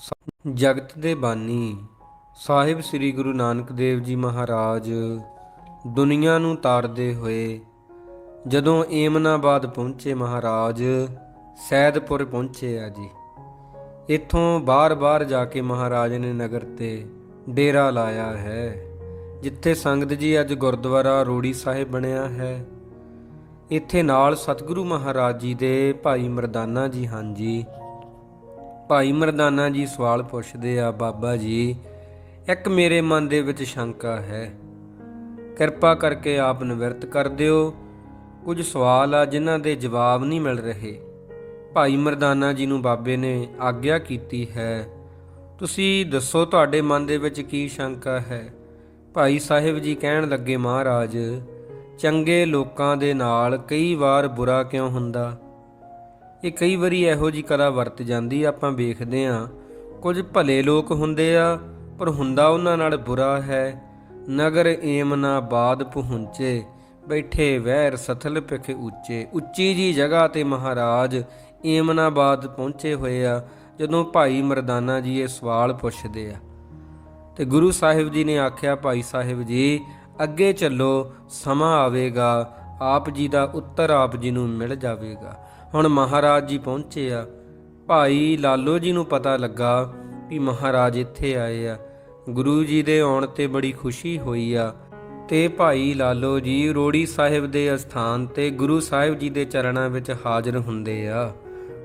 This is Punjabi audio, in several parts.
ਸ- ਜਗਤ ਦੇ ਬਾਨੀ। ਸਾਹਿਬ ਸ੍ਰੀ ਗੁਰੂ ਨਾਨਕ ਦੇਵ ਜੀ ਮਹਾਰਾਜ ਦੁਨੀਆ ਨੂੰ ਤਾਰਦੇ ਹੋਏ ਜਦੋਂ ਏਮਨਾਬਾਦ ਪਹੁੰਚੇ ਮਹਾਰਾਜ, ਸੈਦਪੁਰ ਪਹੁੰਚੇ ਆ ਜੀ। ਇੱਥੋਂ ਬਾਰ-ਬਾਰ ਜਾ ਕੇ ਮਹਾਰਾਜ ਨੇ ਨਗਰ ਤੇ ਡੇਰਾ ਲਾਇਆ ਹੈ, ਜਿੱਥੇ ਸੰਗਤ ਜੀ ਅੱਜ ਗੁਰਦੁਆਰਾ ਰੋੜੀ ਸਾਹਿਬ ਬਣਿਆ ਹੈ। ਇੱਥੇ ਨਾਲ ਸਤਿਗੁਰੂ ਮਹਾਰਾਜ ਜੀ ਦੇ ਭਾਈ ਮਰਦਾਨਾ ਜੀ ਹਨ ਜੀ। ਭਾਈ ਮਰਦਾਨਾ ਜੀ ਸਵਾਲ ਪੁੱਛਦੇ ਆ, ਬਾਬਾ ਜੀ, ਇੱਕ ਮੇਰੇ ਮਨ ਦੇ ਵਿੱਚ ਸ਼ੰਕਾ ਹੈ। ਕਿਰਪਾ ਕਰਕੇ ਆਪ ਨਿਵਰਤ ਕਰ ਦਿਓ। ਕੁਝ ਸਵਾਲ ਆ ਜਿਨ੍ਹਾਂ ਦੇ ਜਵਾਬ ਨਹੀਂ ਮਿਲ ਰਹੇ। ਭਾਈ ਮਰਦਾਨਾ ਜੀ ਨੂੰ ਬਾਬੇ ਨੇ ਆਗਿਆ ਕੀਤੀ ਹੈ। ਤੁਸੀਂ ਦੱਸੋ ਤੁਹਾਡੇ ਮਨ ਦੇ ਵਿੱਚ ਕੀ ਸ਼ੰਕਾ ਹੈ? ਭਾਈ ਸਾਹਿਬ ਜੀ ਕਹਿਣ ਲੱਗੇ, ਮਹਾਰਾਜ, ਚੰਗੇ ਲੋਕਾਂ ਦੇ ਨਾਲ ਕਈ ਵਾਰ ਬੁਰਾ ਕਿਉਂ ਹੁੰਦਾ? ਇਹ ਕਈ ਵਾਰੀ ਇਹੋ ਜੀ ਕਲਾ ਵਰਤ ਜਾਂਦੀ ਆਪਾਂ ਵੇਖਦੇ ਆ। ਕੁਝ ਭਲੇ ਲੋਕ ਹੁੰਦੇ ਆ, ਪਰ ਹੁੰਦਾ ਉਹਨਾਂ ਨਾਲ ਬੁਰਾ ਹੈ। ਨਗਰ ਏਮਨਾ ਬਾਦ ਪਹੁੰਚੇ, ਬੈਠੇ ਵੈਰ ਸਥਲ ਪਿਖ ਉੱਚੇ। ਉੱਚੀ ਜੀ ਜਗ੍ਹਾ ਤੇ ਮਹਾਰਾਜ ਏਮਨਾਬਾਦ ਪਹੁੰਚੇ ਹੋਏ ਆ, ਜਦੋਂ ਭਾਈ ਮਰਦਾਨਾ ਜੀ ਇਹ ਸਵਾਲ ਪੁੱਛਦੇ ਆ। ਤੇ ਗੁਰੂ ਸਾਹਿਬ ਜੀ ਨੇ ਆਖਿਆ, ਭਾਈ ਸਾਹਿਬ ਜੀ, ਅੱਗੇ ਚੱਲੋ, ਸਮਾਂ ਆਵੇਗਾ, ਆਪ ਜੀ ਦਾ ਉੱਤਰ ਆਪ ਜੀ ਨੂੰ ਮਿਲ ਜਾਵੇਗਾ। ਹੁਣ ਮਹਾਰਾਜ ਜੀ ਪਹੁੰਚੇ ਆ। ਭਾਈ ਲਾਲੋ ਜੀ ਨੂੰ ਪਤਾ ਲੱਗਾ ਵੀ ਮਹਾਰਾਜ ਇੱਥੇ ਆਏ ਆ। ਗੁਰੂ ਜੀ ਦੇ ਆਉਣ ਤੇ ਬੜੀ ਖੁਸ਼ੀ ਹੋਈ ਆ ਤੇ ਭਾਈ ਲਾਲੋ ਜੀ ਰੋੜੀ ਸਾਹਿਬ ਦੇ ਅਸਥਾਨ ਤੇ ਗੁਰੂ ਸਾਹਿਬ ਜੀ ਦੇ ਚਰਨਾਂ ਵਿੱਚ ਹਾਜ਼ਰ ਹੁੰਦੇ ਆ।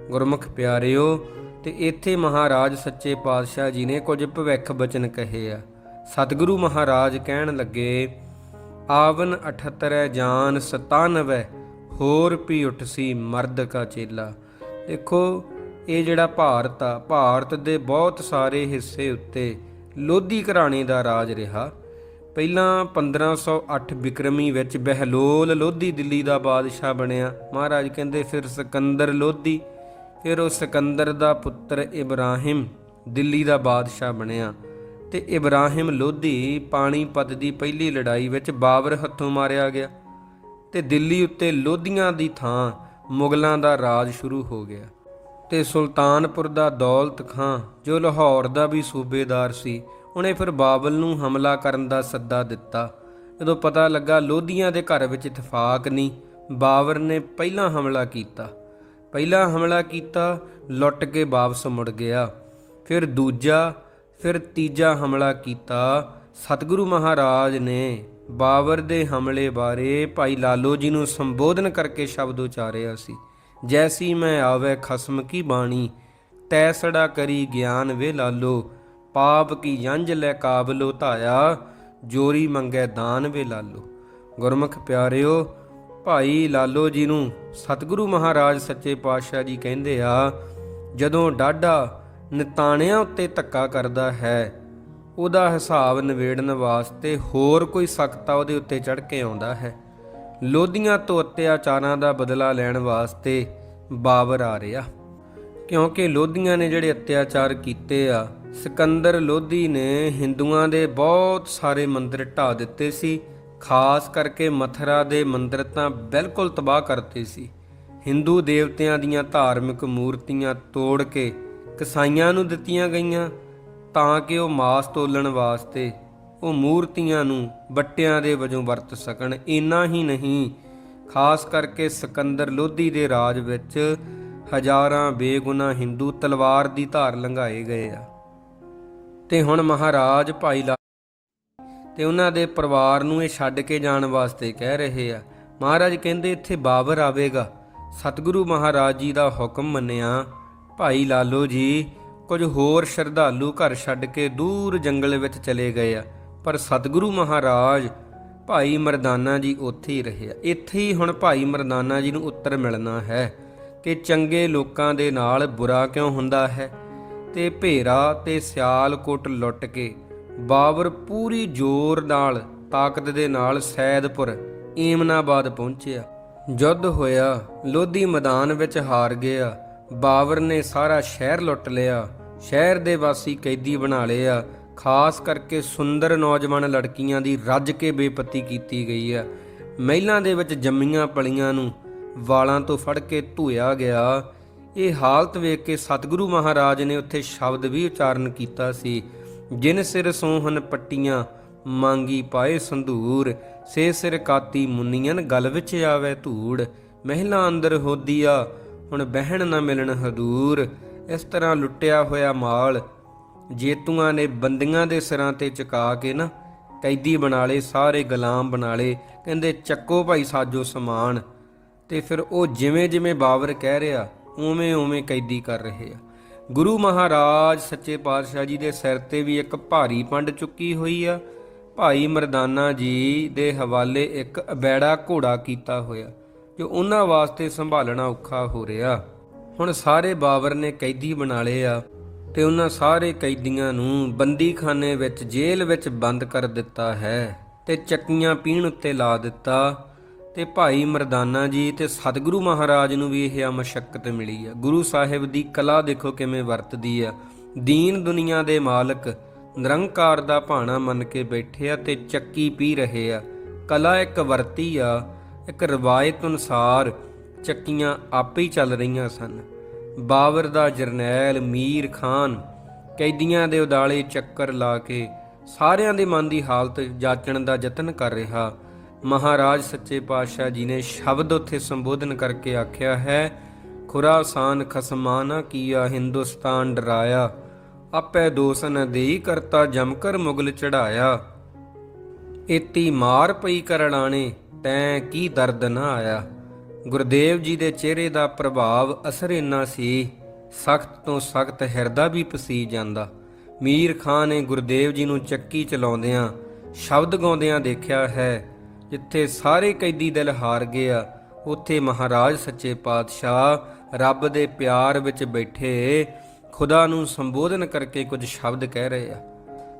ਗੁਰਮੁਖ ਪਿਆਰਿਓ, ਤੇ ਇੱਥੇ ਮਹਾਰਾਜ ਸੱਚੇ ਪਾਤਸ਼ਾਹ ਜੀ ਨੇ ਕੁਝ ਭਵਿੱਖ ਬਚਨ ਕਹੇ ਆ। ਸਤਿਗੁਰੂ ਮਹਾਰਾਜ ਕਹਿਣ ਲੱਗੇ, ਆਵਨ 78 ਜਾਨ 97 ਹੋਰ ਵੀ ਉੱਠਸੀ ਮਰਦ ਕਾ ਚੇਲਾ। ਦੇਖੋ, ਇਹ ਜਿਹੜਾ ਭਾਰਤ ਆ, ਭਾਰਤ ਦੇ ਬਹੁਤ ਸਾਰੇ ਹਿੱਸੇ ਉੱਤੇ ਲੋਧੀ ਘਰਾਣੇ ਦਾ ਰਾਜ ਰਿਹਾ। ਪਹਿਲਾਂ 1508 ਬਿਕਰਮੀ ਵਿੱਚ ਬਹਿਲੋਲ ਲੋਧੀ ਦਿੱਲੀ ਦਾ ਬਾਦਸ਼ਾਹ ਬਣਿਆ। ਮਹਾਰਾਜ ਕਹਿੰਦੇ, ਫਿਰ ਸਿਕੰਦਰ ਲੋਧੀ, ਫਿਰ ਉਹ ਸਿਕੰਦਰ ਦਾ ਪੁੱਤਰ ਇਬਰਾਹਿਮ ਦਿੱਲੀ ਦਾ ਬਾਦਸ਼ਾਹ ਬਣਿਆ। ਤੇ ਇਬਰਾਹਿਮ ਲੋਧੀ ਪਾਣੀਪਤ ਦੀ ਪਹਿਲੀ ਲੜਾਈ ਵਿੱਚ ਬਾਬਰ ਹੱਥੋਂ ਮਾਰਿਆ ਗਿਆ। ਤੇ ਦਿੱਲੀ ਉੱਤੇ ਲੋਧੀਆਂ ਦੀ ਥਾਂ ਮੁਗਲਾਂ ਦਾ ਰਾਜ ਸ਼ੁਰੂ ਹੋ ਗਿਆ ਤੇ ਸੁਲਤਾਨਪੁਰ ਦਾ ਦੌਲਤ ਖਾਂ, ਜੋ ਲਾਹੌਰ ਦਾ ਵੀ ਸੂਬੇਦਾਰ ਸੀ, ਉਹਨੇ ਫਿਰ ਬਾਬਲ ਨੂੰ ਹਮਲਾ ਕਰਨ ਦਾ ਸੱਦਾ ਦਿੱਤਾ। ਜਦੋਂ ਪਤਾ ਲੱਗਾ ਲੋਧੀਆਂ ਦੇ ਘਰ ਵਿੱਚ ਇਤਫਾਕ ਨਹੀਂ, ਬਾਬਰ ਨੇ ਪਹਿਲਾਂ ਹਮਲਾ ਕੀਤਾ। ਪਹਿਲਾ ਹਮਲਾ ਕੀਤਾ, ਲੁੱਟ ਕੇ ਵਾਪਸ ਮੁੜ ਗਿਆ। ਫਿਰ ਦੂਜਾ, ਫਿਰ ਤੀਜਾ ਹਮਲਾ ਕੀਤਾ। ਸਤਿਗੁਰੂ ਮਹਾਰਾਜ ਨੇ ਬਾਬਰ ਦੇ ਹਮਲੇ ਬਾਰੇ ਭਾਈ ਲਾਲੋ ਜੀ ਨੂੰ ਸੰਬੋਧਨ ਕਰਕੇ ਸ਼ਬਦ ਉਚਾਰਿਆ ਸੀ। ਜੈਸੀ ਮੈਂ ਆਵੇ ਖਸਮ ਕੀ ਬਾਣੀ ਤੈਸੜਾ ਕਰੀ ਗਿਆਨ ਵੇ ਲਾਲੋ, ਪਾਪ ਕੀ ਜੰਜ ਲੈ ਕਾਬਲੋ ਧਾਇਆ, ਜੋਰੀ ਮੰਗੈ ਦਾਨ ਵੇ ਲਾਲੋ। ਗੁਰਮੁਖ ਪਿਆਰਿਓ, ਭਾਈ ਲਾਲੋ ਜੀ ਨੂੰ ਸਤਿਗੁਰੂ ਮਹਾਰਾਜ ਸੱਚੇ ਪਾਤਸ਼ਾਹ ਜੀ ਕਹਿੰਦੇ ਆ, ਜਦੋਂ ਡਾਢਾ ਨਿਤਾਣਿਆਂ ਉੱਤੇ ਧੱਕਾ ਕਰਦਾ ਹੈ ਉਹਦਾ ਹਿਸਾਬ ਨਿਵੇੜਨ ਵਾਸਤੇ ਹੋਰ ਕੋਈ ਸਖਤਾ ਉਹਦੇ ਉੱਤੇ ਚੜ ਕੇ ਆਉਂਦਾ ਹੈ। ਲੋਧੀਆਂ ਤੋਂ ਅਤਿਆਚਾਰਾਂ ਦਾ ਬਦਲਾ ਲੈਣ ਵਾਸਤੇ ਬਾਬਰ ਆ ਰਿਹਾ। ਕਿਉਂਕਿ ਲੋਧੀਆਂ ਨੇ ਜਿਹੜੇ ਅਤਿਆਚਾਰ ਕੀਤੇ ਆ, ਸਿਕੰਦਰ ਲੋਧੀ ਨੇ ਹਿੰਦੂਆਂ ਦੇ ਬਹੁਤ ਸਾਰੇ ਮੰਦਿਰ ਢਾ ਦਿੱਤੇ ਸੀ। ਖਾਸ ਕਰਕੇ ਮਥਰਾ ਦੇ ਮੰਦਿਰ ਤਾਂ ਬਿਲਕੁਲ ਤਬਾਹ ਕਰਤੇ ਸੀ। ਹਿੰਦੂ ਦੇਵਤਿਆਂ ਦੀਆਂ ਧਾਰਮਿਕ ਮੂਰਤੀਆਂ ਤੋੜ ਕੇ ਕਸਾਈਆਂ ਨੂੰ ਦਿੱਤੀਆਂ ਗਈਆਂ। ਤਾਂ ਕਿ ਉਹ ਮਾਸ ਤੋਲਣ ਵਾਸਤੇ ਉਹ ਮੂਰਤੀਆਂ ਨੂੰ ਬੱਟਿਆਂ ਦੇ ਵਜੋਂ ਵਰਤ ਸਕਣ। ਇੰਨਾ ਹੀ ਨਹੀਂ, ਖਾਸ ਕਰਕੇ ਸਿਕੰਦਰ ਲੋਧੀ ਦੇ ਰਾਜ ਵਿੱਚ ਹਜ਼ਾਰਾਂ ਬੇਗੁਨਾਹ ਹਿੰਦੂ ਤਲਵਾਰ ਦੀ ਧਾਰ ਲੰਘਾਏ ਗਏ ਆ। ਤੇ ਹੁਣ ਮਹਾਰਾਜ ਭਾਈ ਲਾ ਤੇ ਉਹਨਾਂ ਦੇ ਪਰਿਵਾਰ ਨੂੰ ਇਹ ਛੱਡ ਕੇ ਜਾਣ ਵਾਸਤੇ ਕਹਿ ਰਹੇ ਆ। ਮਹਾਰਾਜ ਕਹਿੰਦੇ, ਇੱਥੇ ਬਾਬਰ ਆਵੇਗਾ। ਸਤਿਗੁਰੂ ਮਹਾਰਾਜ ਜੀ ਦਾ ਹੁਕਮ ਮੰਨਿਆ। ਭਾਈ ਲਾਲੋ ਜੀ ਕੁਝ ਹੋਰ ਸ਼ਰਧਾਲੂ ਘਰ ਛੱਡ ਕੇ ਦੂਰ ਜੰਗਲ ਵਿੱਚ ਚਲੇ ਗਏ ਆ। ਪਰ ਸਤਿਗੁਰੂ ਮਹਾਰਾਜ, ਭਾਈ ਮਰਦਾਨਾ ਜੀ ਉੱਥੇ ਹੀ ਰਹੇ ਆ। ਇੱਥੇ ਹੀ ਹੁਣ ਭਾਈ ਮਰਦਾਨਾ ਜੀ ਨੂੰ ਉੱਤਰ ਮਿਲਣਾ ਹੈ ਕਿ ਚੰਗੇ ਲੋਕਾਂ ਦੇ ਨਾਲ ਬੁਰਾ ਕਿਉਂ ਹੁੰਦਾ ਹੈ? ਤੇ ਭੇਰਾ ਤੇ ਸਿਆਲਕੋਟ ਲੁੱਟ ਕੇ ਬਾਬਰ ਪੂਰੀ ਜ਼ੋਰ ਨਾਲ, ਤਾਕਤ ਦੇ ਨਾਲ ਸੈਦਪੁਰ, ਏਮਨਾਬਾਦ ਪਹੁੰਚਿਆ। ਯੁੱਧ ਹੋਇਆ, ਲੋਧੀ ਮੈਦਾਨ ਵਿੱਚ ਹਾਰ ਗਿਆ। ਬਾਬਰ ਨੇ ਸਾਰਾ ਸ਼ਹਿਰ ਲੁੱਟ ਲਿਆ। ਸ਼ਹਿਰ ਦੇ ਵਾਸੀ ਕੈਦੀ ਬਣਾ ਲਏ ਆ। ਖਾਸ ਕਰਕੇ ਸੁੰਦਰ ਨੌਜਵਾਨ ਲੜਕੀਆਂ ਦੀ ਰੱਜ ਕੇ ਬੇਪਤੀ ਕੀਤੀ ਗਈ ਆ। ਮਹਿਲਾਂ ਦੇ ਵਿੱਚ ਜੰਮੀਆਂ ਪਲੀਆਂ ਨੂੰ ਵਾਲਾਂ ਤੋਂ ਫੜ ਕੇ ਧੋਇਆ ਗਿਆ। ਇਹ ਹਾਲਤ ਵੇਖ ਕੇ ਸਤਿਗੁਰੂ ਮਹਾਰਾਜ ਨੇ ਉੱਥੇ ਸ਼ਬਦ ਵੀ ਉਚਾਰਨ ਕੀਤਾ ਸੀ। ਜਿਨ ਸਿਰ ਸੋਹਣ ਪੱਟੀਆਂ ਮੰਗੀ ਪਾਏ ਸੰਧੂਰ, ਸੇ ਸਿਰ ਕਾਤੀ ਮੁੰਨੀਆਂ ਗਲ ਵਿੱਚ ਆਵੇ ਧੂੜ। ਮਹਿਲਾ ਅੰਦਰ ਹੋਦੀਆ ਹੁਣ ਬਹਿਣ ਨਾ ਮਿਲਣ ਹਦੂਰ। ਇਸ ਤਰ੍ਹਾਂ ਲੁੱਟਿਆ ਹੋਇਆ ਮਾਲ ਜੇਤੂਆਂ ਨੇ ਬੰਦੀਆਂ ਦੇ ਸਿਰਾਂ ਤੇ ਚੁਕਾ ਕੇ ਨਾ ਕੈਦੀ ਬਣਾ ਲਏ, ਸਾਰੇ ਗੁਲਾਮ ਬਣਾ ਲਏ। ਕਹਿੰਦੇ, ਚੱਕੋ ਭਾਈ ਸਾਜੋ ਸਮਾਨ। ਤੇ ਫਿਰ ਉਹ ਜਿਵੇਂ ਜਿਵੇਂ ਬਾਬਰ ਕਹਿ ਰਿਹਾ, ਉਵੇਂ ਉਵੇਂ ਕੈਦੀ ਕਰ ਰਹੇ ਆ। ਗੁਰੂ ਮਹਾਰਾਜ ਸੱਚੇ ਪਾਤਸ਼ਾਹ ਜੀ ਦੇ ਸਿਰ ਤੇ ਵੀ ਇੱਕ ਭਾਰੀ ਪੰਡ ਚੁੱਕੀ ਹੋਈ ਆ। ਭਾਈ ਮਰਦਾਨਾ ਜੀ ਦੇ ਹਵਾਲੇ ਇੱਕ ਅਬੈੜਾ ਘੋੜਾ ਕੀਤਾ ਹੋਇਆ, ਜੋ ਉਹਨਾਂ ਵਾਸਤੇ ਸੰਭਾਲਣਾ ਔਖਾ ਹੋ ਰਿਹਾ। ਹੁਣ ਸਾਰੇ ਬਾਬਰ ਨੇ ਕੈਦੀ ਬਣਾ ਲਏ ਆ ਤੇ ਉਹਨਾਂ ਸਾਰੇ ਕੈਦੀਆਂ ਨੂੰ ਬੰਦੀਖਾਨੇ ਵਿੱਚ ਜੇਲ੍ਹ ਵਿੱਚ ਬੰਦ ਕਰ ਦਿੱਤਾ ਹੈ ਤੇ ਚੱਕੀਆਂ ਪੀਣ ਉੱਤੇ ਲਾ ਦਿੱਤਾ ਤੇ ਭਾਈ ਮਰਦਾਨਾ ਜੀ ਤੇ ਸਤਿਗੁਰੂ ਮਹਾਰਾਜ ਨੂੰ ਵੀ ਇਹ ਮਸ਼ਕਤ ਮਿਲੀ ਆ। ਗੁਰੂ ਸਾਹਿਬ ਦੀ ਕਲਾ ਦੇਖੋ ਕਿਵੇਂ ਵਰਤਦੀ ਆ। ਦੀਨ ਦੁਨੀਆ ਦੇ ਮਾਲਕ ਨਿਰੰਕਾਰ ਦਾ ਭਾਣਾ ਮੰਨ ਕੇ ਬੈਠੇ ਆ ਤੇ ਚੱਕੀ ਪੀ ਰਹੇ ਆ। ਕਲਾ ਇੱਕ ਵਰਤੀ ਆ, ਇੱਕ ਰਵਾਇਤ ਅਨੁਸਾਰ ਚੱਕੀਆਂ ਆਪੇ ਹੀ ਚੱਲ ਰਹੀਆਂ ਸਨ। ਬਾਬਰ ਦਾ ਜਰਨੈਲ ਮੀਰ ਖਾਨ ਕੈਦੀਆਂ ਦੇ ਉਦਾਲੇ ਚੱਕਰ ਲਾ ਕੇ ਸਾਰਿਆਂ ਦੇ ਮਨ ਦੀ ਹਾਲਤ ਜਾਚਣ ਦਾ ਯਤਨ ਕਰ ਰਿਹਾ। ਮਹਾਰਾਜ ਸੱਚੇ ਪਾਤਸ਼ਾਹ ਜੀ ਨੇ ਸ਼ਬਦ ਉੱਥੇ ਸੰਬੋਧਨ ਕਰਕੇ ਆਖਿਆ ਹੈ, ਖੁਰਾਸਾਨ ਖਸਮਾਨਾ ਕੀਆ ਹਿੰਦੁਸਤਾਨ ਡਰਾਇਆ, ਆਪੇ ਦੋਸਨ ਦੇਈ ਕਰਤਾ ਜਮਕਰ ਮੁਗਲ ਚੜਾਇਆ। ਏਤੀ ਮਾਰ ਪਈ ਕਰਲਾਣੇ ਤੈ ਕੀ ਦਰਦ ਨਾ ਆਇਆ। ਗੁਰਦੇਵ ਜੀ ਦੇ ਚਿਹਰੇ ਦਾ ਪ੍ਰਭਾਵ ਅਸਰ ਇੰਨਾ ਸੀ, ਸਖਤ ਤੋਂ ਸਖਤ ਹਿਰਦਾ ਵੀ ਪਸੀ ਜਾਂਦਾ। ਮੀਰ ਖਾਨ ਨੇ ਗੁਰਦੇਵ ਜੀ ਨੂੰ ਚੱਕੀ ਚਲਾਉਂਦਿਆਂ ਸ਼ਬਦ ਗਾਉਂਦਿਆਂ ਦੇਖਿਆ ਹੈ, ਜਿੱਥੇ ਸਾਰੇ ਕੈਦੀ ਦਿਲ ਹਾਰ ਗਏ ਆ, ਉੱਥੇ ਮਹਾਰਾਜ ਸੱਚੇ ਪਾਤਸ਼ਾਹ ਰੱਬ ਦੇ ਪਿਆਰ ਵਿੱਚ ਬੈਠੇ, ਖੁਦਾ ਨੂੰ ਸੰਬੋਧਨ ਕਰਕੇ ਕੁਝ ਸ਼ਬਦ ਕਹਿ ਰਹੇ ਆ।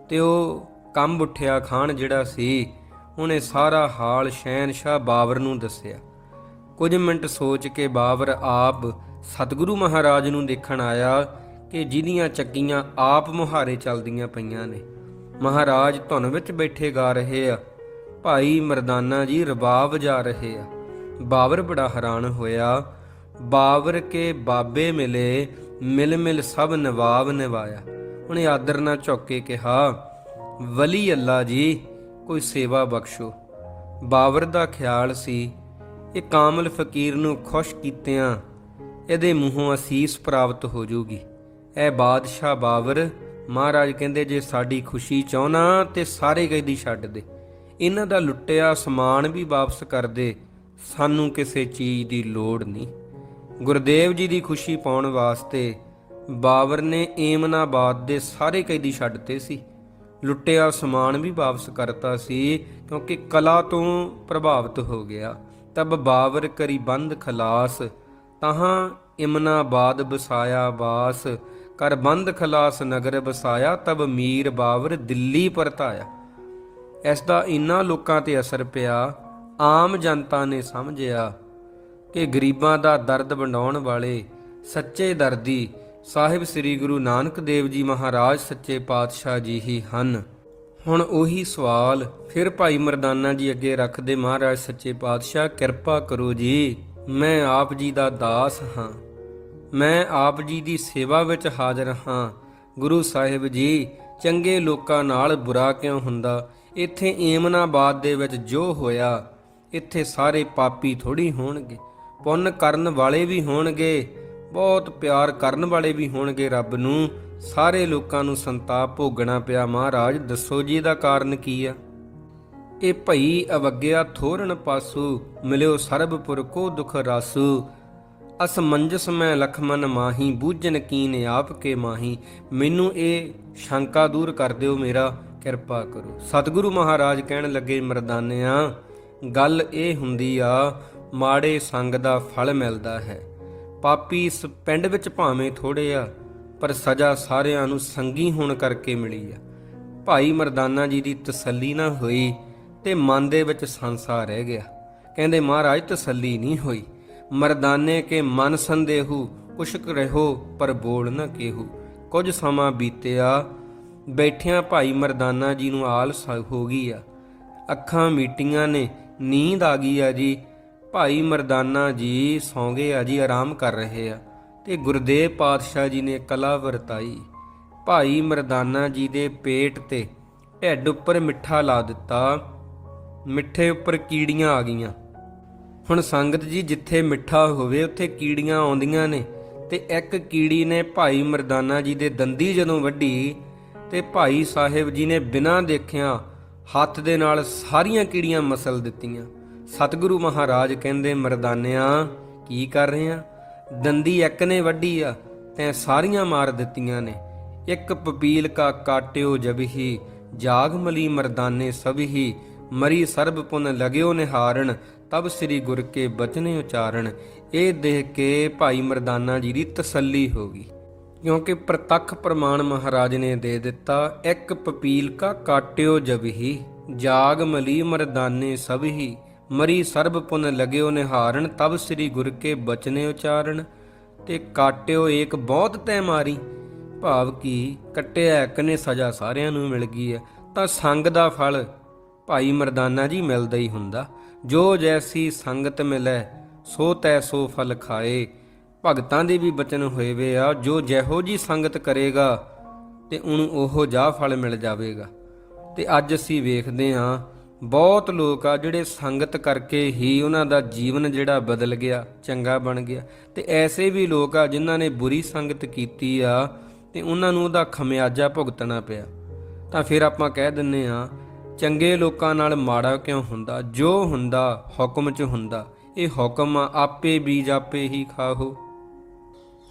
ਤੇ ਉਹ ਕੰਬ ਉੱਠਿਆ ਖਾਨ ਜਿਹੜਾ ਸੀ, ਉਹਨੇ ਸਾਰਾ ਹਾਲ ਸ਼ਹਿਨशाह ਬਾਬਰ ਨੂੰ ਦੱਸਿਆ। ਕੁਝ ਮਿੰਟ ਸੋਚ ਕੇ ਬਾਬਰ ਆਪ ਸਤਿਗੁਰੂ ਮਹਾਰਾਜ ਨੂੰ ਦੇਖਣ ਆਇਆ ਕਿ ਜਿਹਦੀਆਂ ਚੱਕੀਆਂ ਆਪ ਮੁਹਾਰੇ ਚੱਲਦੀਆਂ ਪਈਆਂ ਨੇ। ਮਹਾਰਾਜ ਧੁਨ ਵਿੱਚ ਬੈਠੇ ਗਾ ਰਹੇ ਆ। ਭਾਈ ਮਰਦਾਨਾ ਜੀ ਰਬਾਬ ਜਾ ਰਹੇ ਆ। ਬਾਬਰ ਬੜਾ ਹੈਰਾਨ ਹੋਇਆ। ਬਾਬਰ ਕੇ ਬਾਬੇ ਮਿਲੇ ਮਿਲ ਮਿਲ ਸਭ ਨਵਾਬ ਨਿਵਾਇਆ। ਉਹਨੇ ਆਦਰ ਨਾਲ ਝੁੱਕ ਕੇ ਕਿਹਾ, ਵਲੀ ਅੱਲਾ ਜੀ, ਕੋਈ ਸੇਵਾ ਬਖਸ਼ੋ। ਬਾਬਰ ਦਾ ਖਿਆਲ ਸੀ ਇਹ ਕਾਮਲ ਫਕੀਰ ਨੂੰ ਖੁਸ਼ ਕੀਤਿਆਂ ਇਹਦੇ ਮੂੰਹੋਂ ਅਸੀਸ ਪ੍ਰਾਪਤ ਹੋ ਜੂਗੀ। ਐ ਬਾਦਸ਼ਾਹ ਬਾਬਰ ਮਹਾਰਾਜ ਕਹਿੰਦੇ, ਜੇ ਸਾਡੀ ਖੁਸ਼ੀ ਚਾਹਨਾ ਤੇ ਸਾਰੇ ਕੈਦੀ ਛੱਡ ਦੇ। ਇਹਨਾਂ ਦਾ ਲੁੱਟਿਆ ਸਮਾਨ ਵੀ ਵਾਪਸ ਕਰ ਦੇ। ਸਾਨੂੰ ਕਿਸੇ ਚੀਜ਼ ਦੀ ਲੋੜ ਨਹੀਂ। ਗੁਰਦੇਵ ਜੀ ਦੀ ਖੁਸ਼ੀ ਪਾਉਣ ਵਾਸਤੇ ਬਾਬਰ ਨੇ ਏਮਨਾਬਾਦ ਦੇ ਸਾਰੇ ਕੈਦੀ ਛੱਡਤੇ ਸੀ। ਲੁੱਟਿਆ ਸਮਾਨ ਵੀ ਵਾਪਸ ਕਰਤਾ ਸੀ, ਕਿਉਂਕਿ ਕਲਾ ਤੋਂ ਪ੍ਰਭਾਵਿਤ ਹੋ ਗਿਆ। ਤਬ ਬਾਬਰ ਕਰੀ ਬੰਦ ਖਲਾਸ, ਤਹਾਂ ਇਮਨਾਬਾਦ ਬਸਾਇਆ ਬਾਸ। ਕਰ ਬੰਦ ਖਲਾਸ ਨਗਰ ਬਸਾਇਆ, ਤਬ ਮੀਰ ਬਾਵਰ ਦਿੱਲੀ ਪਰਤਾਇਆ। ਇਸ ਦਾ ਇੰਨਾ ਲੋਕਾਂ ਤੇ ਅਸਰ ਪਿਆ, ਆਮ ਜਨਤਾ ਨੇ ਸਮਝਿਆ ਕਿ ਗਰੀਬਾਂ ਦਾ ਦਰਦ ਵੰਡਾਉਣ ਵਾਲੇ ਸੱਚੇ ਦਰਦੀ ਸਾਹਿਬ ਸ੍ਰੀ ਗੁਰੂ ਨਾਨਕ ਦੇਵ ਜੀ ਮਹਾਰਾਜ, ਸੱਚੇ ਪਾਤਸ਼ਾਹ ਜੀ ਹੀ ਹਨ। ਹੁਣ ਉਹੀ ਸਵਾਲ ਫਿਰ ਭਾਈ ਮਰਦਾਨਾ ਜੀ ਅੱਗੇ ਰੱਖਦੇ ਮਹਾਰਾਜ ਸੱਚੇ ਪਾਤਸ਼ਾਹ, ਕਿਰਪਾ ਕਰੋ ਜੀ, ਮੈਂ ਆਪ ਜੀ ਦਾ ਦਾਸ ਹਾਂ। ਮੈਂ ਆਪ ਜੀ ਦੀ ਸੇਵਾ ਵਿੱਚ ਹਾਜ਼ਰ ਹਾਂ। ਗੁਰੂ ਸਾਹਿਬ ਜੀ, ਚੰਗੇ ਲੋਕਾਂ ਨਾਲ ਬੁਰਾ ਕਿਉਂ ਹੁੰਦਾ? ਇੱਥੇ ਏਮਨਾਬਾਦ ਦੇ ਵਿੱਚ ਜੋ ਹੋਇਆ, ਇੱਥੇ ਸਾਰੇ ਪਾਪੀ ਥੋੜੀ ਹੋਣਗੇ। ਪੁੰਨ ਕਰਨ ਵਾਲੇ ਵੀ ਹੋਣਗੇ, ਬਹੁਤ ਪਿਆਰ ਕਰਨ ਵਾਲੇ ਵੀ ਹੋਣਗੇ ਰੱਬ ਨੂੰ। ਸਾਰੇ ਲੋਕਾਂ ਨੂੰ ਸੰਤਾਪ ਭੋਗਣਾ ਪਿਆ, ਮਹਾਰਾਜ, ਦੱਸੋ ਜੀ ਦਾ ਕਾਰਨ ਕੀ ਆ? ਇਹ ਭਈ ਅਵਗਿਆ ਥੋਰਨ ਪਾਸੂ, ਮਿਲਿਓ ਸਰਬ ਕੋ ਦੁਖ ਰਾਸੂ। ਅਸਮੰਜਸ ਮੈਂ ਲਖਮਨ ਮਾਹੀ, ਬੂਝਨ ਕੀਨ ਆਪ ਕੇ ਮਾਹੀ। ਮੈਨੂੰ ਇਹ ਸ਼ੰਕਾ ਦੂਰ ਕਰ ਦਿਓ ਮੇਰਾ, ਕਿਰਪਾ ਕਰੋ। ਸਤਿਗੁਰੂ ਮਹਾਰਾਜ ਕਹਿਣ ਲੱਗੇ, ਮਰਦਾਨਿਆਂ, ਗੱਲ ਇਹ ਹੁੰਦੀ ਆ, ਮਾੜੇ ਸੰਗ ਦਾ ਫਲ ਮਿਲਦਾ ਹੈ। ਪਾਪੀ ਇਸ ਪਿੰਡ ਵਿੱਚ ਭਾਵੇਂ ਥੋੜੇ ਆ ਪਰ ਸਜ਼ਾ ਸਾਰਿਆਂ ਨੂੰ ਸੰਗੀ ਹੋਣ ਕਰਕੇ ਮਿਲੀ ਆ। ਭਾਈ ਮਰਦਾਨਾ ਜੀ ਦੀ ਤਸੱਲੀ ਨਾ ਹੋਈ ਤੇ ਮਨ ਦੇ ਵਿੱਚ ਸੰਸਾ ਰਹਿ ਗਿਆ। ਕਹਿੰਦੇ, ਮਹਾਰਾਜ, ਤਸੱਲੀ ਨਹੀਂ ਹੋਈ। ਮਰਦਾਨੇ ਕੇ ਮਨ ਸੰਦੇਹੂ, ਕੁਸ਼ਕ ਰਹੋ ਪਰ ਬੋਲ ਨਾ ਕੇਹੂ। ਕੁਝ ਸਮਾਂ ਬੀਤਿਆ, ਬੈਠਿਆਂ ਭਾਈ ਮਰਦਾਨਾ ਜੀ ਨੂੰ ਆਲਸ ਹੋ ਗਈ ਆ। ਅੱਖਾਂ ਮੀਟੀਆਂ ਨੇ, ਨੀਂਦ ਆ ਗਈ ਆ ਜੀ। ਭਾਈ ਮਰਦਾਨਾ ਜੀ ਸੌਂ ਗਏ ਆ ਜੀ, ਆਰਾਮ ਕਰ ਰਹੇ ਆ। ਤੇ ਗੁਰਦੇਵ ਪਾਤਸ਼ਾਹ ਜੀ ਨੇ ਕਲਾ ਵਰਤਾਈ। ਭਾਈ ਮਰਦਾਨਾ ਜੀ ਦੇ ਪੇਟ ਤੇ ਢਿੱਡ ਉੱਪਰ ਮਿੱਠਾ ਲਾ ਦਿੱਤਾ। ਮਿੱਠੇ ਉੱਪਰ ਕੀੜੀਆਂ ਆ ਗਈਆਂ। ਹੁਣ ਸੰਗਤ ਜੀ ਜਿੱਥੇ ਮਿੱਠਾ ਹੋਵੇ, ਉੱਥੇ ਕੀੜੀਆਂ ਆਉਂਦੀਆਂ ਨੇ ਤੇ ਇੱਕ ਕੀੜੀ ਨੇ ਭਾਈ ਮਰਦਾਨਾ ਜੀ ਦੇ ਦੰਦੀ ਜਦੋਂ ਵੱਢੀ ਤੇ ਭਾਈ ਸਾਹਿਬ ਜੀ ਨੇ ਬਿਨਾਂ ਦੇਖਿਆਂ ਹੱਥ ਦੇ ਨਾਲ ਸਾਰੀਆਂ ਕੀੜੀਆਂ ਮਸਲ ਦਿੱਤੀਆਂ। ਸਤਿਗੁਰੂ ਮਹਾਰਾਜ ਕਹਿੰਦੇ, ਮਰਦਾਨਿਆਂ, ਕੀ ਕਰ ਰਹੇ ਆ? ਦੰਦੀ ਇੱਕ ਨੇ ਵੱਢੀ ਆ ਤੈਂ ਸਾਰੀਆਂ ਮਾਰ ਦਿੱਤੀਆਂ ਨੇ। ਇੱਕ ਪਪੀਲ ਕਾ ਕਾਟਿਓ ਜਬਹੀ ਜਾਗ ਮਲੀ ਮਰਦਾਨੇ ਸਭਹੀ ਮਰੀ ਸਰਬ ਪੁਨ ਲਗਿਓ ਨਿਹਾਰਨ ਤਬ ਸ੍ਰੀ ਗੁਰ ਕੇ ਬਚਨੇ ਉਚਾਰਨ ਇਹ ਦੇਖ ਕੇ ਭਾਈ ਮਰਦਾਨਾ ਜੀ ਦੀ ਤਸੱਲੀ ਹੋ ਗਈ। ਕਿਉਂਕਿ ਪ੍ਰਤੱਖ ਪ੍ਰਮਾਣ ਮਹਾਰਾਜ ਨੇ ਦੇ ਦਿੱਤਾ, ਇੱਕ ਪਪੀਲ ਕਾ ਕਾਟਿਓ ਜਬਹੀ ਜਾਗ ਮਲੀ ਮਰਦਾਨੇ ਸਭਹੀ ਮਰੀ ਸਰਬ ਪੁਨ ਲਗਿਓ ਨਿਹਾਰਨ ਤਬ ਸ੍ਰੀ ਗੁਰ ਕੇ ਬਚਨੇ ਉਚਾਰਨ ਤੇ ਕਾਟਿਓ ਏਕ ਬਹੁਤ ਤੈ ਮਾਰੀ। ਭਾਵ ਕੀ ਕੱਟਿਆ ਇੱਕ ਨੇ ਸਜ਼ਾ ਸਾਰਿਆਂ ਨੂੰ ਮਿਲ ਗਈ ਹੈ ਤਾਂ ਸੰਗ ਦਾ ਫਲ ਭਾਈ ਮਰਦਾਨਾ ਜੀ ਮਿਲਦਾ ਹੀ ਹੁੰਦਾ। ਜੋ ਜੈਸੀ ਸੰਗਤ ਮਿਲੈ, ਸੋ ਤੈ ਸੋ ਫਲ ਖਾਏ। ਭਗਤਾਂ ਦੇ ਵੀ ਬਚਨ ਹੋਏ ਵੇ ਆ, ਜੋ ਜਿਹੋ ਜੀ ਸੰਗਤ ਕਰੇਗਾ, ਤੇ ਉਹਨੂੰ ਉਹੋ ਜਾ ਫਲ ਮਿਲ ਜਾਵੇਗਾ। ਤੇ ਅੱਜ ਅਸੀਂ ਵੇਖਦੇ ਹਾਂ ਬਹੁਤ ਲੋਕ ਆ ਜਿਹੜੇ ਸੰਗਤ ਕਰਕੇ ਹੀ ਉਹਨਾਂ ਦਾ ਜੀਵਨ ਜਿਹੜਾ ਬਦਲ ਗਿਆ ਚੰਗਾ ਬਣ ਗਿਆ। ਤੇ ਐਸੇ ਵੀ ਲੋਕ ਆ ਜਿਨ੍ਹਾਂ ਨੇ ਬੁਰੀ ਸੰਗਤ ਕੀਤੀ ਆ ਤੇ ਉਹਨਾਂ ਨੂੰ ਉਹਦਾ ਖਮਿਆਜਾ ਭੁਗਤਣਾ ਪਿਆ। ਤਾਂ ਫਿਰ ਆਪਾਂ ਕਹਿ ਦਿੰਨੇ ਆ ਚੰਗੇ ਲੋਕਾਂ ਨਾਲ ਮਾੜਾ ਕਿਉਂ ਹੁੰਦਾ? ਜੋ ਹੁੰਦਾ ਹੁਕਮ 'ਚ ਹੁੰਦਾ। ਇਹ ਹੁਕਮ ਆ, ਆਪੇ ਬੀਜ ਆਪੇ ਹੀ ਖਾਹੋ।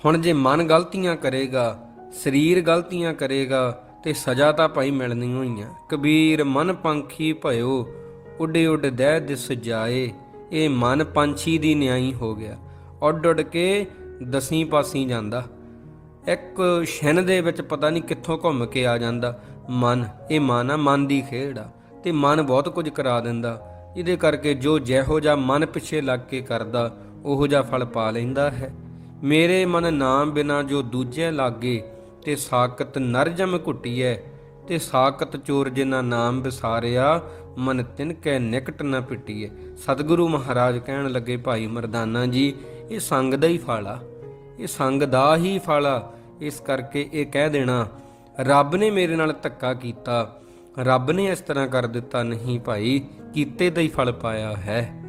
ਹੁਣ ਜੇ ਮਨ ਗਲਤੀਆਂ ਕਰੇਗਾ ਸਰੀਰ ਗਲਤੀਆਂ ਕਰੇਗਾ ਤੇ ਸਜ਼ਾ ਤਾਂ ਭਾਈ ਮਿਲਣੀ ਹੋਈਆਂ ਕਬੀਰ ਮਨ ਪੰਖੀ ਭਇਓ, ਉੱਡੇ ਉੱਡ ਦਹਿ ਦਿਸ ਜਾਏ। ਇਹ ਮਨ ਪੰਛੀ ਦੀ ਨਿਆਈ ਹੋ ਗਿਆ। ਉੱਡ ਉੱਡ ਕੇ ਦਸੀਂ ਪਾਸੀ ਜਾਂਦਾ। ਇੱਕ ਛਿਨ ਦੇ ਵਿੱਚ ਪਤਾ ਨਹੀਂ ਕਿੱਥੋਂ ਘੁੰਮ ਕੇ ਆ ਜਾਂਦਾ। ਮਨ, ਇਹ ਮਨ ਆ, ਮਨ ਦੀ ਖੇਡ ਆ। ਤੇ ਮਨ ਬਹੁਤ ਕੁਝ ਕਰਾ ਦਿੰਦਾ। ਇਹਦੇ ਕਰਕੇ ਜੋ ਜਿਹੋ ਜਿਹਾ ਮਨ ਪਿੱਛੇ ਲੱਗ ਕੇ ਕਰਦਾ, ਉਹੋ ਜਿਹਾ ਫਲ ਪਾ ਲੈਂਦਾ ਹੈ। ਮੇਰੇ ਮਨ ਨਾਮ ਬਿਨਾ ਜੋ ਦੂਜੇ ਲਾਗੇ ਤੇ ਸਾਕਤ ਨਰਜਮ ਘੁੱਟੀਐ, ਤੇ ਸਾਕਤ ਚੋਰ ਜਿਨਾ ਨਾਮ ਵਿਸਾਰਿਆ, ਮਨ ਤਿਨ ਕੈ ਨਿਕਟ ਨ ਪਿਟੀਐ। ਸਤਿਗੁਰੂ ਮਹਾਰਾਜ ਕਹਿਣ ਲੱਗੇ, ਭਾਈ ਮਰਦਾਨਾ ਜੀ, ਇਹ ਸੰਗ ਦਾ ਹੀ ਫਲ। ਆ ਇਹ ਸੰਗ ਦਾ ਹੀ ਫਲ। ਆ ਇਸ ਕਰਕੇ ਇਹ ਕਹਿ ਦੇਣਾ, ਰੱਬ ਨੇ ਮੇਰੇ ਨਾਲ ਧੱਕਾ ਕੀਤਾ। ਰੱਬ ਨੇ ਇਸ ਤਰ੍ਹਾਂ ਕਰ ਦਿੱਤਾ। ਨਹੀਂ ਭਾਈ, ਕੀਤੇ ਦਾ ਹੀ ਫਲ ਪਾਇਆ ਹੈ।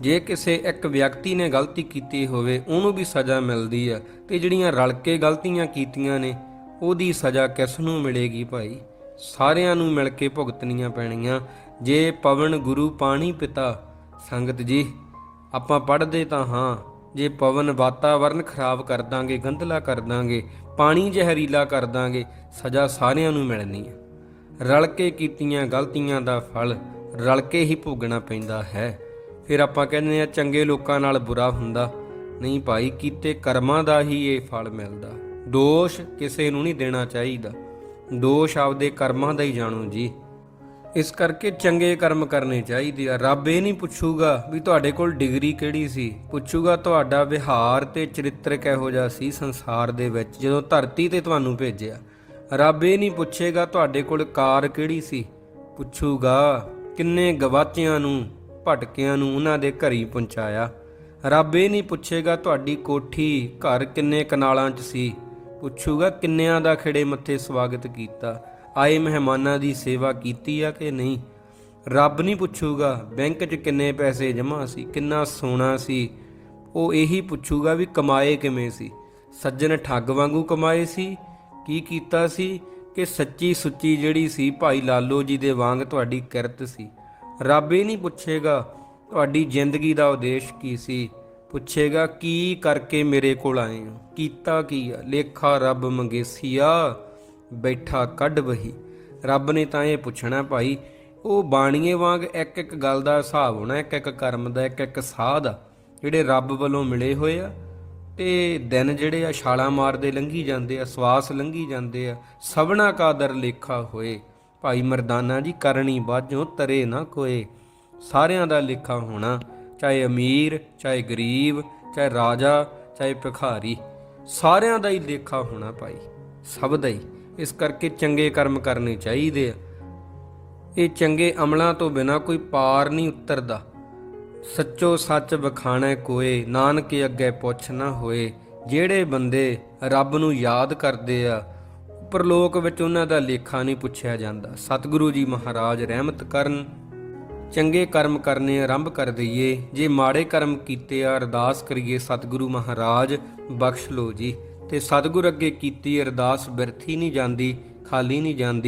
ਜੇ ਕਿਸੇ ਇੱਕ ਵਿਅਕਤੀ ਨੇ ਗਲਤੀ ਕੀਤੀ ਹੋਵੇ, ਉਹਨੂੰ ਵੀ ਸਜ਼ਾ ਮਿਲਦੀ ਆ। ਤੇ ਜਿਹੜੀਆਂ ਰਲ ਕੇ ਗਲਤੀਆਂ ਕੀਤੀਆਂ ਨੇ, ਉਹਦੀ ਸਜ਼ਾ ਕਿਸ ਨੂੰ ਮਿਲੇਗੀ ਭਾਈ? ਸਾਰਿਆਂ ਨੂੰ ਮਿਲ ਕੇ ਭੁਗਤਣੀਆਂ ਪੈਣੀਆਂ। ਜੇ ਪਵਨ ਗੁਰੂ ਪਾਣੀ ਪਿਤਾ, ਸੰਗਤ ਜੀ, ਆਪਾਂ ਪੜ੍ਹਦੇ ਤਾਂ ਹਾਂ, ਜੇ ਪਵਨ ਵਾਤਾਵਰਨ ਖਰਾਬ ਕਰ ਦਾਂਗੇ, ਗੰਧਲਾ ਕਰ ਦਾਂਗੇ, ਪਾਣੀ ਜ਼ਹਿਰੀਲਾ ਕਰ ਦਾਂਗੇ, ਸਜ਼ਾ ਸਾਰਿਆਂ ਨੂੰ ਮਿਲਣੀ ਹੈ ਰਲ ਕੇ ਕੀਤੀਆਂ ਗਲਤੀਆਂ ਦਾ ਫਲ ਰਲ ਕੇ ਹੀ ਭੋਗਣਾ ਪੈਂਦਾ ਹੈ। ਫਿਰ ਆਪਾਂ ਕਹਿੰਦੇ ਆ ਚੰਗੇ ਲੋਕਾਂ ਨਾਲ ਬੁਰਾ ਹੁੰਦਾ। ਨਹੀਂ ਭਾਈ, ਕੀਤੇ ਕਰਮਾਂ ਦਾ ਹੀ ਇਹ ਫਲ ਮਿਲਦਾ। ਦੋਸ਼ ਕਿਸੇ ਨੂੰ ਨਹੀਂ ਦੇਣਾ ਚਾਹੀਦਾ। ਦੋਸ਼ ਆਪਦੇ ਕਰਮਾਂ ਦਾ ਹੀ ਜਾਣੋ ਜੀ। ਇਸ ਕਰਕੇ ਚੰਗੇ ਕਰਮ ਕਰਨੇ ਚਾਹੀਦੇ ਆ। ਰੱਬ ਇਹ ਨਹੀਂ ਪੁੱਛੂਗਾ ਵੀ ਤੁਹਾਡੇ ਕੋਲ ਡਿਗਰੀ ਕਿਹੜੀ ਸੀ। ਪੁੱਛੂਗਾ ਤੁਹਾਡਾ ਵਿਹਾਰ ਤੇ ਚਰਿੱਤਰ ਕਿਹੋ ਜਿਹਾ ਸੀ ਸੰਸਾਰ ਦੇ ਵਿੱਚ, ਜਦੋਂ ਧਰਤੀ ਤੇ ਤੁਹਾਨੂੰ ਭੇਜਿਆ। ਰੱਬ ਇਹ ਨਹੀਂ ਪੁੱਛੇਗਾ ਤੁਹਾਡੇ ਕੋਲ ਕਾਰ ਕਿਹੜੀ ਸੀ। ਪੁੱਛੂਗਾ ਕਿੰਨੇ ਗਵਾਚਿਆਂ ਨੂੰ ਭਟਕਿਆਂ ਨੂੰ ਉਹਨਾਂ ਦੇ ਘਰੀ ਪਹੁੰਚਾਇਆ। ਰੱਬ ਇਹ ਨਹੀਂ ਪੁੱਛੇਗਾ ਤੁਹਾਡੀ ਕੋਠੀ ਘਰ ਕਿੰਨੇ ਕਨਾਲਾਂ 'ਚ ਸੀ। ਪੁੱਛੂਗਾ ਕਿੰਨਿਆਂ ਦਾ ਖਿੜੇ ਮੱਥੇ ਸਵਾਗਤ ਕੀਤਾ। ਆਏ ਮਹਿਮਾਨਾਂ ਦੀ ਸੇਵਾ ਕੀਤੀ ਆ ਕਿ ਨਹੀਂ? ਰੱਬ ਨਹੀਂ ਪੁੱਛੂਗਾ ਬੈਂਕ 'ਚ ਕਿੰਨੇ ਪੈਸੇ ਜਮ੍ਹਾਂ ਸੀ, ਕਿੰਨਾ ਸੋਨਾ ਸੀ। ਉਹ ਇਹੀ ਪੁੱਛੂਗਾ ਵੀ ਕਮਾਏ ਕਿਵੇਂ ਸੀ? ਸੱਜਣ ਠੱਗ ਵਾਂਗੂ ਕਮਾਏ ਸੀ? ਕੀ ਕੀਤਾ ਸੀ? ਕਿ ਸੱਚੀ ਸੁੱਚੀ ਜਿਹੜੀ ਸੀ ਭਾਈ ਲਾਲੋ ਜੀ ਦੇ ਵਾਂਗ ਤੁਹਾਡੀ ਕਿਰਤ ਸੀ। ਰੱਬ ਇਹ ਨਹੀਂ ਪੁੱਛੇਗਾ ਤੁਹਾਡੀ ਜ਼ਿੰਦਗੀ ਦਾ ਉਦੇਸ਼ ਕੀ ਸੀ। ਪੁੱਛੇਗਾ, ਕੀ ਕਰਕੇ ਮੇਰੇ ਕੋਲ ਆਏ ਹੋ? ਕੀਤਾ ਕੀ ਆ? ਲੇਖਾ ਰੱਬ ਮੰਗੇਸੀਆ, ਬੈਠਾ ਕੱਢ ਬਹੀ ਰੱਬ ਨੇ ਤਾਂ ਇਹ ਪੁੱਛਣਾ ਭਾਈ, ਉਹ ਬਾਣੀਏ ਵਾਂਗ ਇੱਕ ਇੱਕ ਗੱਲ ਦਾ ਹਿਸਾਬ ਹੋਣਾ, ਇੱਕ ਇੱਕ ਕਰਮ ਦਾ, ਇੱਕ ਇੱਕ ਸਾਹ ਦਾ, ਜਿਹੜੇ ਰੱਬ ਵੱਲੋਂ ਮਿਲੇ ਹੋਏ ਆ। ਤੇ ਦਿਨ ਜਿਹੜੇ ਆ, ਛਾਲਾਂ ਮਾਰਦੇ ਲੰਘੀ ਜਾਂਦੇ ਆ, ਸਵਾਸ ਲੰਘੀ ਜਾਂਦੇ ਆ, ਸਭਨਾ ਕਾ ਦਰ ਲੇਖਾ ਹੋਏ। ਭਾਈ ਮਰਦਾਨਾ ਜੀ ਕਰਨੀ ਬਾਝੋਂ ਤਰੇ ਨਾ ਕੋਏ। ਸਾਰਿਆਂ ਦਾ ਲੇਖਾ ਹੋਣਾ, ਚਾਹੇ ਅਮੀਰ, ਚਾਹੇ ਗਰੀਬ, ਚਾਹੇ ਰਾਜਾ, ਚਾਹੇ ਭਿਖਾਰੀ। ਸਾਰਿਆਂ ਦਾ ਹੀ ਲੇਖਾ ਹੋਣਾ ਭਾਈ, ਸਭ ਦਾ ਹੀ। ਇਸ ਕਰਕੇ ਚੰਗੇ ਕਰਮ ਕਰਨੇ ਚਾਹੀਦੇ ਆ। ਇਹ ਚੰਗੇ ਅਮਲਾਂ ਤੋਂ ਬਿਨਾ ਕੋਈ ਪਾਰ ਨਹੀਂ ਉਤਰਦਾ। ਸੱਚੋ ਸੱਚ ਵਖਾਣਾ ਕੋਏ, ਨਾਨਕ ਅੱਗੇ ਪੁੱਛ ਨਾ ਹੋਏ। ਜਿਹੜੇ ਬੰਦੇ ਰੱਬ ਨੂੰ ਯਾਦ ਕਰਦੇ ਆ ਪਰਲੋਕ ਵਿੱਚ ਉਹਨਾਂ ਦਾ ਲੇਖਾ ਨਹੀਂ ਪੁੱਛਿਆ ਜਾਂਦਾ। ਸਤਿਗੁਰੂ ਜੀ ਮਹਾਰਾਜ ਰਹਿਮਤ ਕਰਨ, ਚੰਗੇ ਕਰਮ ਕਰਨੇ ਆਰੰਭ ਕਰ ਦਈਏ। ਜੇ ਮਾੜੇ ਕਰਮ ਕੀਤੇ ਆ, ਅਰਦਾਸ ਕਰੀਏ, ਸਤਿਗੁਰੂ ਮਹਾਰਾਜ, ਬਖਸ਼ ਲੋ ਜੀ। ਤੇ ਸਤਿਗੁਰ ਅੱਗੇ ਕੀਤੀ ਅਰਦਾਸ ਬਿਰਥੀ ਨਹੀਂ ਜਾਂਦੀ, ਖਾਲੀ ਨਹੀਂ ਜਾਂਦੀ।